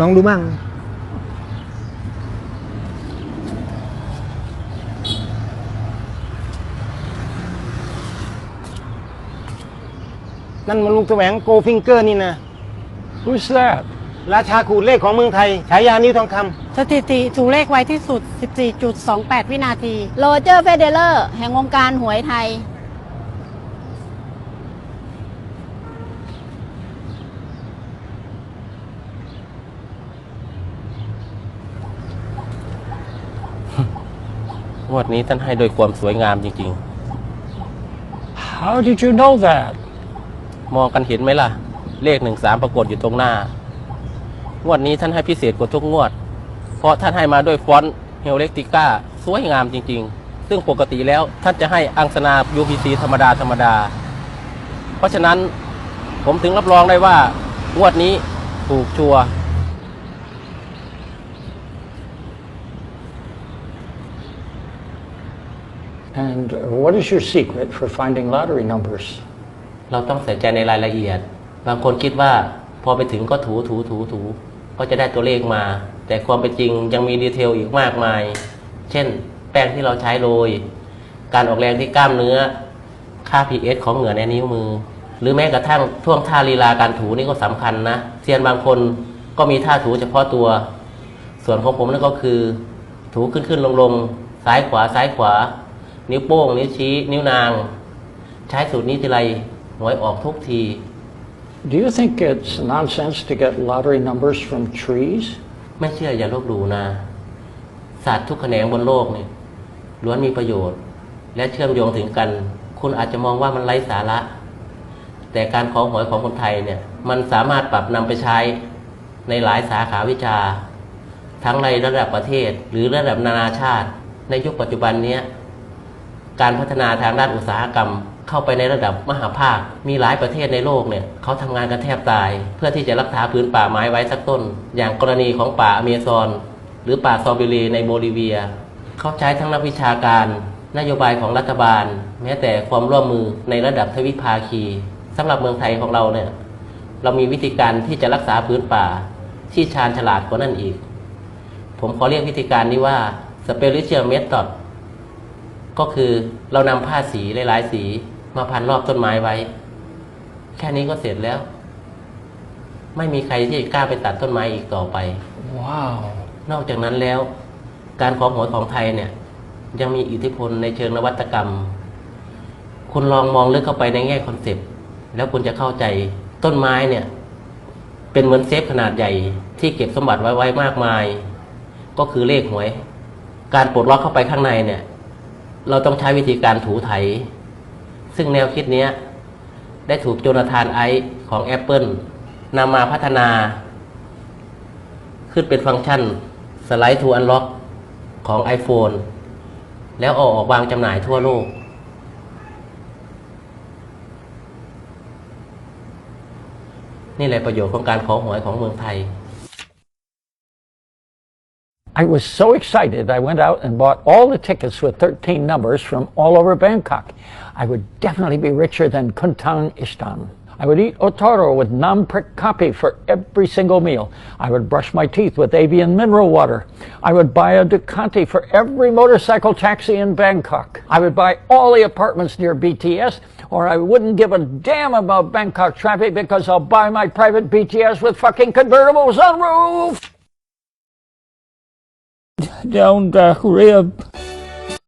ลองดูบ้างนั่นมันลุงแสวงโกฟิงเกอร์นี่นะ Who's that? ราชาขูดเลขของเมืองไทย ฉายานิ้วทองคสถิติถูกเลขไวที่สุด 14.28 วินาที โรเจอร์เฟเดเลอร์ แห่งวงการหวยไทย งวดนี้ท่านให้โดยความสวยงามจริง How did you know that? ๆ มองกันเห็นไหมล่ะ เลขหนึ่งสามปรากฏอยู่ตรงหน้า งวดนี้ท่านให้พิเศษกว่าทุกงวด เพราะท่านให้มาด้วยฟอนต์เฮลเล็กติก้าสวยงามจริง ๆ ซึ่งปกติแล้วท่านจะให้อังสนา UPC ธรรมดาธรรมดา เพราะฉะนั้นผมถึงรับรองได้ว่างวดนี้ถูกชัวร์ And what is your secret for finding lottery numbers? เราต้องใส่ใจในรายละเอียด บางคนคิดว่าพอไปถึงก็ถูถูถูถูก็จะได้ตัวเลขมา แต่ความเป็นจริงยังมีดีเทลอีกมากมาย เช่น แป้งที่เราใช้โรย การออกแรงที่กล้ามเนื้อ ค่า pH ของเหงื่อในนิ้วมือ หรือแม้กระทั่งท่วงท่าลีลาการถูนี่ก็สำคัญนะเซียนบางคนก็มีท่าถูเฉพาะตัว ส่วนของผมนั่นก็คือ ถูขึ้นขึ้นลงลงซ้ายขวาซ้ายขวา นิ้วโป้ง นิ้วชี้ นิ้วนาง ใช้สูตรนี้ทีไรหวยออกทุกที Do you think it's nonsense to get lottery numbers from trees? ไม่เชื่ออย่าลบหลู่นะศาสตร์ทุกแขนงบนโลกเนี่ยล้วนมีประโยชน์ และเชื่อมโยงถึงกัน คุณอาจจะมองว่ามันไร้สาระ แต่การขอหวยของคนไทยเนี่ย มันสามารถปรับนำไปใช้ในหลายสาขาวิชา ทั้งในระดับประเทศหรือระดับนานาชาติ ในยุคปัจจุบันเนี้ย การพัฒนาทางด้านอุตสาหกรรม เข้าไปในระดับมหาภาค มีหลายประเทศในโลกเนี่ยเขาทำงานกันแทบตาย เพื่อที่จะรักษาพื้นป่าไม้ไว้สักต้น อย่างกรณีของป่าอเมซอน หรือป่าซอบิเลในโบลิเวีย เขาใช้ทั้งนักวิชาการ นโยบายของรัฐบาล แม้แต่ความร่วมมือในระดับทวิภาคีสำหรับเมืองไทยของเราเนี่ยเรามีวิธีการที่จะรักษาพื้นป่าที่ชาญฉลาดกว่านั้นอีก ผมขอเรียกวิธีการนี้ว่า spiritual method ก็คือเรานำผ้าสีหลายๆสี มาพันรอบต้นไม้ไว้ แค่นี้ก็เสร็จแล้ว ไม่มีใครที่จะกล้าไปตัดต้นไม้อีกต่อไป Wow. นอกจากนั้นแล้ว การขอหวยของไทยเนี่ย ยังมีอิทธิพลในเชิงนวัตกรรม คุณลองมองลึกเข้าไปในแง่คอนเซปต์แล้วคุณจะเข้าใจต้นไม้เนี่ย เป็นเหมือนเซฟขนาดใหญ่ ที่เก็บสมบัติไว้ไว้มากมาย ก็คือเลขหวย การปลดล็อกเข้าไปข้างในเนี่ย เราต้องใช้วิธีการถูไถ ซึ่งแนวคิดนี้ได้ถูกโจนาธานไอซ์ของ Apple นำมาพัฒนา ขึ้นเป็นฟังก์ชันสไลด์ to unlock ของ iPhone แล้วเอาออกวางจำหน่ายทั่วโลก นี่แหละประโยชน์ของการขอหวยของเมืองไทย I was so excited, I went out and bought all the tickets with 13 numbers from all over Bangkok. I would definitely be richer than Kuntang Istan. I would eat otoro with nam prick kapi for every single meal. I would brush my teeth with avian mineral water. I would buy a Ducati for every motorcycle taxi in Bangkok. I would buy all the apartments near BTS, or I wouldn't give a damn about Bangkok traffic because I'll buy my private BTS with fucking convertible sunroof. Down the rib.